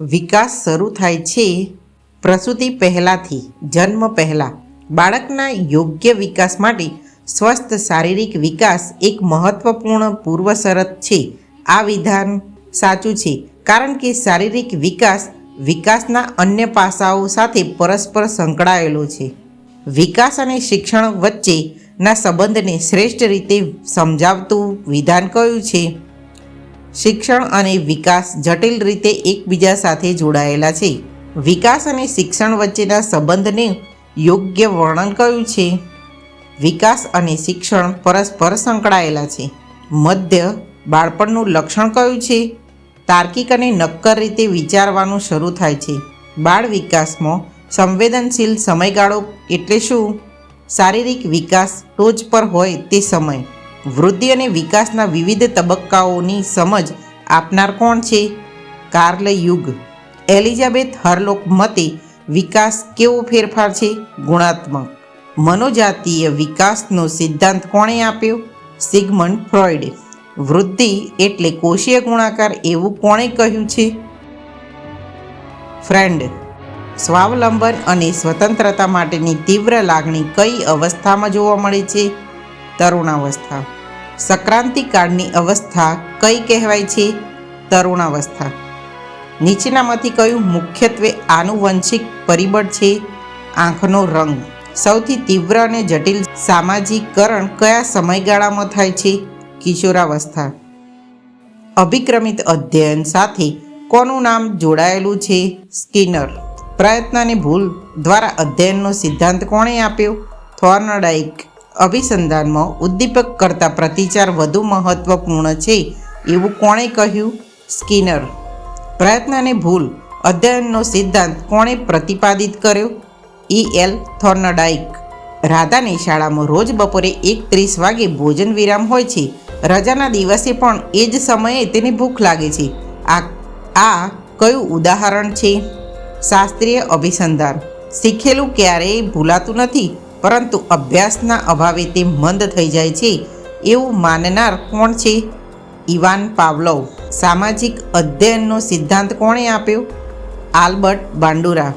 વિકાસ શરૂ થાય છે પ્રસૂતિ પહેલાંથી, જન્મ પહેલાં. બાળકના યોગ્ય વિકાસ માટે સ્વસ્થ શારીરિક વિકાસ એક મહત્વપૂર્ણ પૂર્વશરત છે. આ વિધાન સાચું છે, કારણ કે શારીરિક વિકાસ વિકાસના અન્ય પાસાઓ સાથે પરસ્પર સંકળાયેલો છે. વિકાસ અને શિક્ષણ વચ્ચેના સંબંધને શ્રેષ્ઠ રીતે સમજાવતું વિધાન કયું છે? શિક્ષણ અને વિકાસ જટિલ રીતે એકબીજા સાથે જોડાયેલા છે. વિકાસ અને શિક્ષણ વચ્ચેના સંબંધને યોગ્ય વર્ણન કયું છે? વિકાસ અને શિક્ષણ પરસ્પર સંકળાયેલા છે. મધ્ય બાળપણનું લક્ષણ કયું છે? તાર્કિક અને નક્કર રીતે વિચારવાનું શરૂ થાય છે. બાળ વિકાસમાં સંવેદનશીલ સમયગાળો એટલે શું? શારીરિક વિકાસ ટોચ પર હોય તે સમય. વૃદ્ધિ અને વિકાસના વિવિધ તબક્કાઓની સમજ આપનાર કોણ છે? કાર્લ યુગ. એલિઝાબેથ હરલોક મતે, વિકાસ કેવો ફેરફાર છે? ગુણાત્મક. મનોજાતીય વિકાસનો સિદ્ધાંત કોણે આપ્યો? સિગમન્ડ ફ્રોઈડે વૃદ્ધિ એટલે કોષીય ગુણાકાર એવું કોણે કહ્યું છે? ફ્રેન્ડ. સ્વાવલંબન અને સ્વતંત્રતા માટેની તીવ્ર લાગણી કઈ અવસ્થામાં જોવા મળે છે? તરુણાવસ્થા. સંક્રાંતિકાળની અવસ્થા કઈ કહેવાય છે? તરુણાવસ્થા. નીચેનામાંથી કયું મુખ્યત્વે આનુવંશિક પરિબળ છે? આંખનો રંગ. સૌથી તીવ્ર અને જટિલ સામાજિકરણ કયા સમયગાળામાં થાય છે? કિશોરાવસ્થા. અભિક્રમિત અધ્યયન સાથે કોનું નામ જોડાયેલું છે? સ્કિનર. પ્રયત્નની ભૂલ દ્વારા અધ્યયનનો સિદ્ધાંત કોણે આપ્યો? થોર્નડાઇક અભિસંધાનમાં ઉદ્દીપક કરતાં પ્રતિચાર વધુ મહત્વપૂર્ણ છે એવું કોણે કહ્યું? સ્કિનર. પ્રયત્ન અને ભૂલ. અધ્યયનનો સિદ્ધાંત કોણે પ્રતિપાદિત કર્યો? ઈ. એલ. થોર્નડાઇક રાધાની શાળામાં રોજ બપોરે એક ત્રીસ વાગે ભોજન વિરામ હોય છે. રજાના દિવસે પણ એ જ સમયે તેને ભૂખ લાગે છે. આ આ કયું ઉદાહરણ છે? શાસ્ત્રીય અભિસંધાન. શીખેલું ક્યારેય ભૂલાતું નથી. પરંતુ અભ્યાસના અભાવે તે મંદ થઈ જાય છે. એવું માનનાર કોણ છે? Ivan Pavlov. સામાજિક અધ્યયનનો સિદ્ધાંત કોણે આપ્યો? Albert Bandura.